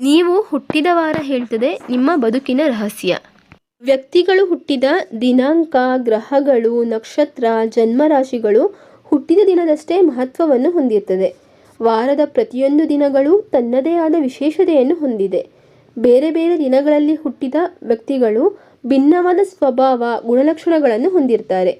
ನೀವು ಹುಟ್ಟಿದ ವಾರ ಹೇಳ್ತದೆ ನಿಮ್ಮ ಬದುಕಿನ ರಹಸ್ಯ. ವ್ಯಕ್ತಿಗಳು ಹುಟ್ಟಿದ ದಿನಾಂಕ, ಗ್ರಹಗಳು, ನಕ್ಷತ್ರ, ಜನ್ಮರಾಶಿಗಳು ಹುಟ್ಟಿದ ದಿನದಷ್ಟೇ ಮಹತ್ವವನ್ನು ಹೊಂದಿರ್ತದೆ. ವಾರದ ಪ್ರತಿಯೊಂದು ದಿನಗಳು ತನ್ನದೇ ಆದ ವಿಶೇಷತೆಯನ್ನು ಹೊಂದಿದೆ. ಬೇರೆ ಬೇರೆ ದಿನಗಳಲ್ಲಿ ಹುಟ್ಟಿದ ವ್ಯಕ್ತಿಗಳು ಭಿನ್ನವಾದ ಸ್ವಭಾವ, ಗುಣಲಕ್ಷಣಗಳನ್ನು ಹೊಂದಿರ್ತಾರೆ.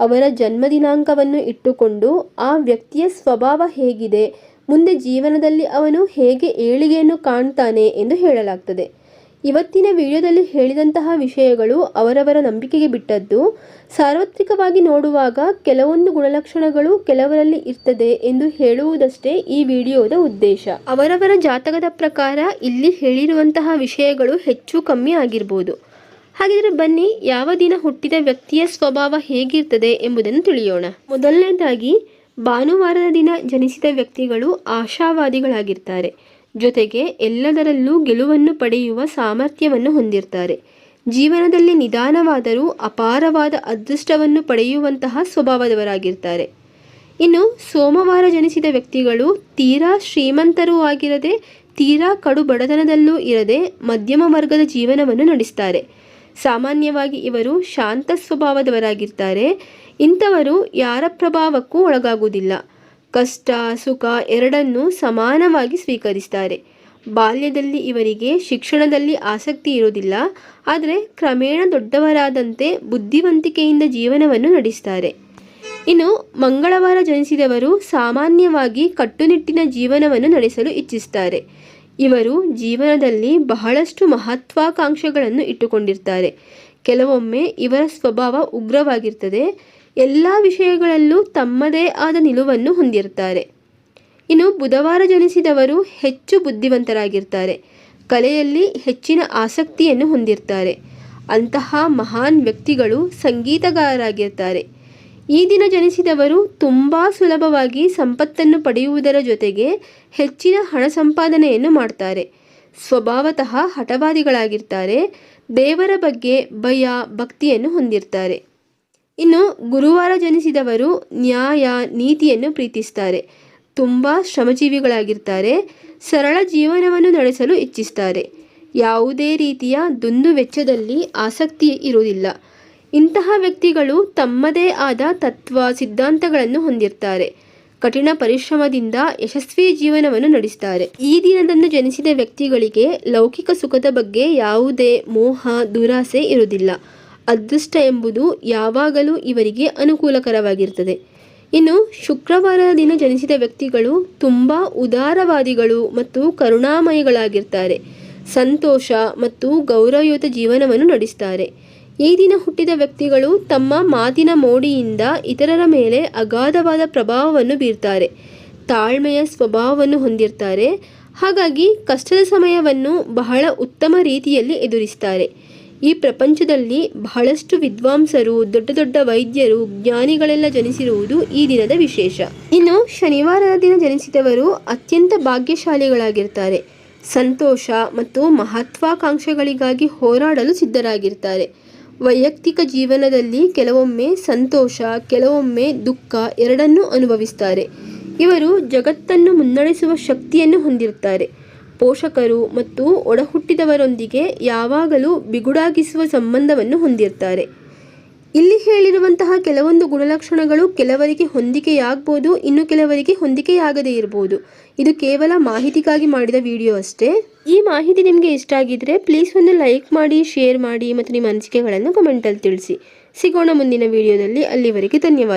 ಅವರ ಜನ್ಮ ದಿನಾಂಕವನ್ನು ಇಟ್ಟುಕೊಂಡು ಆ ವ್ಯಕ್ತಿಯ ಸ್ವಭಾವ ಹೇಗಿದೆ ಮುಂದೆ ಜೀವನದಲ್ಲಿ ಅವನು ಹೇಗೆ ಏಳಿಗೆಯನ್ನು ಕಾಣ್ತಾನೆ ಎಂದು ಹೇಳಲಾಗ್ತದೆ. ಇವತ್ತಿನ ವಿಡಿಯೋದಲ್ಲಿ ಹೇಳಿದಂತಹ ವಿಷಯಗಳು ಅವರವರ ನಂಬಿಕೆಗೆ ಬಿಟ್ಟದ್ದು. ಸಾರ್ವತ್ರಿಕವಾಗಿ ನೋಡುವಾಗ ಕೆಲವೊಂದು ಗುಣಲಕ್ಷಣಗಳು ಕೆಲವರಲ್ಲಿ ಇರ್ತದೆ ಎಂದು ಹೇಳುವುದಷ್ಟೇ ಈ ವಿಡಿಯೋದ ಉದ್ದೇಶ. ಅವರವರ ಜಾತಕದ ಪ್ರಕಾರ ಇಲ್ಲಿ ಹೇಳಿರುವಂತಹ ವಿಷಯಗಳು ಹೆಚ್ಚು ಕಮ್ಮಿ ಆಗಿರ್ಬೋದು. ಹಾಗಿದ್ರೆ ಬನ್ನಿ, ಯಾವ ದಿನ ಹುಟ್ಟಿದ ವ್ಯಕ್ತಿಯ ಸ್ವಭಾವ ಹೇಗಿರ್ತದೆ ಎಂಬುದನ್ನು ತಿಳಿಯೋಣ. ಮೊದಲನೇದಾಗಿ ಭಾನುವಾರದ ದಿನ ಜನಿಸಿದ ವ್ಯಕ್ತಿಗಳು ಆಶಾವಾದಿಗಳಾಗಿರ್ತಾರೆ. ಜೊತೆಗೆ ಎಲ್ಲದರಲ್ಲೂ ಗೆಲುವನ್ನು ಪಡೆಯುವ ಸಾಮರ್ಥ್ಯವನ್ನು ಹೊಂದಿರ್ತಾರೆ. ಜೀವನದಲ್ಲಿ ನಿಧಾನವಾದರೂ ಅಪಾರವಾದ ಅದೃಷ್ಟವನ್ನು ಪಡೆಯುವಂತಹ ಸ್ವಭಾವದವರಾಗಿರ್ತಾರೆ. ಇನ್ನು ಸೋಮವಾರ ಜನಿಸಿದ ವ್ಯಕ್ತಿಗಳು ತೀರಾ ಶ್ರೀಮಂತರೂ ಆಗಿರದೆ, ತೀರಾ ಕಡು ಬಡತನದಲ್ಲೂ ಇರದೆ ಮಧ್ಯಮ ವರ್ಗದ ಜೀವನವನ್ನು ನಡೆಸ್ತಾರೆ. ಸಾಮಾನ್ಯವಾಗಿ ಇವರು ಶಾಂತ ಸ್ವಭಾವದವರಾಗಿರ್ತಾರೆ. ಇಂಥವರು ಯಾರ ಪ್ರಭಾವಕ್ಕೂ ಒಳಗಾಗುವುದಿಲ್ಲ. ಕಷ್ಟ, ಸುಖ ಎರಡನ್ನೂ ಸಮಾನವಾಗಿ ಸ್ವೀಕರಿಸ್ತಾರೆ. ಬಾಲ್ಯದಲ್ಲಿ ಇವರಿಗೆ ಶಿಕ್ಷಣದಲ್ಲಿ ಆಸಕ್ತಿ ಇರುವುದಿಲ್ಲ. ಆದರೆ ಕ್ರಮೇಣ ದೊಡ್ಡವರಾದಂತೆ ಬುದ್ಧಿವಂತಿಕೆಯಿಂದ ಜೀವನವನ್ನು ನಡೆಸ್ತಾರೆ. ಇನ್ನು ಮಂಗಳವಾರ ಜನಿಸಿದವರು ಸಾಮಾನ್ಯವಾಗಿ ಕಟ್ಟುನಿಟ್ಟಿನ ಜೀವನವನ್ನು ನಡೆಸಲು ಇಚ್ಛಿಸ್ತಾರೆ. ಇವರು ಜೀವನದಲ್ಲಿ ಬಹಳಷ್ಟು ಮಹತ್ವಾಕಾಂಕ್ಷೆಗಳನ್ನು ಇಟ್ಟುಕೊಂಡಿರ್ತಾರೆ. ಕೆಲವೊಮ್ಮೆ ಇವರ ಸ್ವಭಾವ ಉಗ್ರವಾಗಿರ್ತದೆ. ಎಲ್ಲ ವಿಷಯಗಳಲ್ಲೂ ತಮ್ಮದೇ ಆದ ನಿಲುವನ್ನು ಹೊಂದಿರ್ತಾರೆ ಇನ್ನು ಬುಧವಾರ ಜನಿಸಿದವರು ಹೆಚ್ಚು ಬುದ್ಧಿವಂತರಾಗಿರ್ತಾರೆ. ಕಲೆಯಲ್ಲಿ ಹೆಚ್ಚಿನ ಆಸಕ್ತಿಯನ್ನು ಹೊಂದಿರ್ತಾರೆ. ಅಂತಹ ಮಹಾನ್ ವ್ಯಕ್ತಿಗಳು ಸಂಗೀತಗಾರರಾಗಿರ್ತಾರೆ. ಈ ದಿನ ಜನಿಸಿದವರು ತುಂಬ ಸುಲಭವಾಗಿ ಸಂಪತ್ತನ್ನು ಪಡೆಯುವುದರ ಜೊತೆಗೆ ಹೆಚ್ಚಿನ ಹಣ ಸಂಪಾದನೆಯನ್ನು ಮಾಡ್ತಾರೆ. ಸ್ವಭಾವತಃ ಹಠವಾದಿಗಳಾಗಿರ್ತಾರೆ. ದೇವರ ಬಗ್ಗೆ ಭಯ, ಭಕ್ತಿಯನ್ನು ಹೊಂದಿರ್ತಾರೆ. ಇನ್ನು ಗುರುವಾರ ಜನಿಸಿದವರು ನ್ಯಾಯ, ನೀತಿಯನ್ನು ಪ್ರೀತಿಸ್ತಾರೆ. ತುಂಬ ಶ್ರಮಜೀವಿಗಳಾಗಿರ್ತಾರೆ. ಸರಳ ಜೀವನವನ್ನು ನಡೆಸಲು ಇಚ್ಛಿಸ್ತಾರೆ. ಯಾವುದೇ ರೀತಿಯ ದುಂದು ವೆಚ್ಚದಲ್ಲಿ ಆಸಕ್ತಿ ಇರುವುದಿಲ್ಲ. ಇಂತಹ ವ್ಯಕ್ತಿಗಳು ತಮ್ಮದೇ ಆದ ತತ್ವ ಸಿದ್ಧಾಂತಗಳನ್ನು ಹೊಂದಿರ್ತಾರೆ. ಕಠಿಣ ಪರಿಶ್ರಮದಿಂದ ಯಶಸ್ವಿ ಜೀವನವನ್ನು ನಡೆಸ್ತಾರೆ. ಈ ದಿನದಂದು ಜನಿಸಿದ ವ್ಯಕ್ತಿಗಳಿಗೆ ಲೌಕಿಕ ಸುಖದ ಬಗ್ಗೆ ಯಾವುದೇ ಮೋಹ, ದುರಾಸೆ ಇರುವುದಿಲ್ಲ. ಅದೃಷ್ಟ ಎಂಬುದು ಯಾವಾಗಲೂ ಇವರಿಗೆ ಅನುಕೂಲಕರವಾಗಿರ್ತದೆ ಇನ್ನು ಶುಕ್ರವಾರ ದಿನ ಜನಿಸಿದ ವ್ಯಕ್ತಿಗಳು ತುಂಬ ಉದಾರವಾದಿಗಳು ಮತ್ತು ಕರುಣಾಮಯಿಗಳಾಗಿರ್ತಾರೆ. ಸಂತೋಷ ಮತ್ತು ಗೌರವಯುತ ಜೀವನವನ್ನು ನಡೆಸ್ತಾರೆ. ಈ ದಿನ ಹುಟ್ಟಿದ ವ್ಯಕ್ತಿಗಳು ತಮ್ಮ ಮಾತಿನ ಮೋಡಿಯಿಂದ ಇತರರ ಮೇಲೆ ಅಗಾಧವಾದ ಪ್ರಭಾವವನ್ನು ಬೀರ್ತಾರೆ. ತಾಳ್ಮೆಯ ಸ್ವಭಾವವನ್ನು ಹೊಂದಿರ್ತಾರೆ. ಹಾಗಾಗಿ ಕಷ್ಟದ ಸಮಯವನ್ನು ಬಹಳ ಉತ್ತಮ ರೀತಿಯಲ್ಲಿ ಎದುರಿಸ್ತಾರೆ. ಈ ಪ್ರಪಂಚದಲ್ಲಿ ಬಹಳಷ್ಟು ವಿದ್ವಾಂಸರು, ದೊಡ್ಡ ದೊಡ್ಡ ವೈದ್ಯರು, ಜ್ಞಾನಿಗಳೆಲ್ಲ ಜನಿಸಿರುವುದು ಈ ದಿನದ ವಿಶೇಷ. ಇನ್ನು ಶನಿವಾರದ ದಿನ ಜನಿಸಿದವರು ಅತ್ಯಂತ ಭಾಗ್ಯಶಾಲಿಗಳಾಗಿರ್ತಾರೆ. ಸಂತೋಷ ಮತ್ತು ಮಹತ್ವಾಕಾಂಕ್ಷೆಗಳಿಗಾಗಿ ಹೋರಾಡಲು ಸಿದ್ಧರಾಗಿರ್ತಾರೆ. ವೈಯಕ್ತಿಕ ಜೀವನದಲ್ಲಿ ಕೆಲವೊಮ್ಮೆ ಸಂತೋಷ, ಕೆಲವೊಮ್ಮೆ ದುಃಖ ಎರಡನ್ನೂ ಅನುಭವಿಸ್ತಾರೆ. ಇವರು ಜಗತ್ತನ್ನು ಮುನ್ನಡೆಸುವ ಶಕ್ತಿಯನ್ನು ಹೊಂದಿರುತ್ತಾರೆ. ಪೋಷಕರು ಮತ್ತು ಒಡಹುಟ್ಟಿದವರೊಂದಿಗೆ ಯಾವಾಗಲೂ ಬಿಗುಡಾಗಿಸುವ ಸಂಬಂಧವನ್ನು ಹೊಂದಿರ್ತಾರೆ ಇಲ್ಲಿ ಹೇಳಿರುವಂತಹ ಕೆಲವೊಂದು ಗುಣಲಕ್ಷಣಗಳು ಕೆಲವರಿಗೆ ಹೊಂದಿಕೆಯಾಗ್ಬೋದು, ಇನ್ನು ಕೆಲವರಿಗೆ ಹೊಂದಿಕೆಯಾಗದೇ ಇರಬಹುದು ಇದು ಕೇವಲ ಮಾಹಿತಿಗಾಗಿ ಮಾಡಿದ ವಿಡಿಯೋ ಅಷ್ಟೇ. ಈ ಮಾಹಿತಿ ನಿಮಗೆ ಇಷ್ಟ ಆಗಿದ್ರೆ ಪ್ಲೀಸ್ ಒಂದು ಲೈಕ್ ಮಾಡಿ ಶೇರ್ ಮಾಡಿ ಮತ್ತು ನಿಮ್ಮ ಅನಿಸಿಕೆಗಳನ್ನು ಕಮೆಂಟಲ್ಲಿ ತಿಳಿಸಿ. ಸಿಗೋಣ ಮುಂದಿನ ವಿಡಿಯೋದಲ್ಲಿ. ಅಲ್ಲಿವರೆಗೆ ಧನ್ಯವಾದ.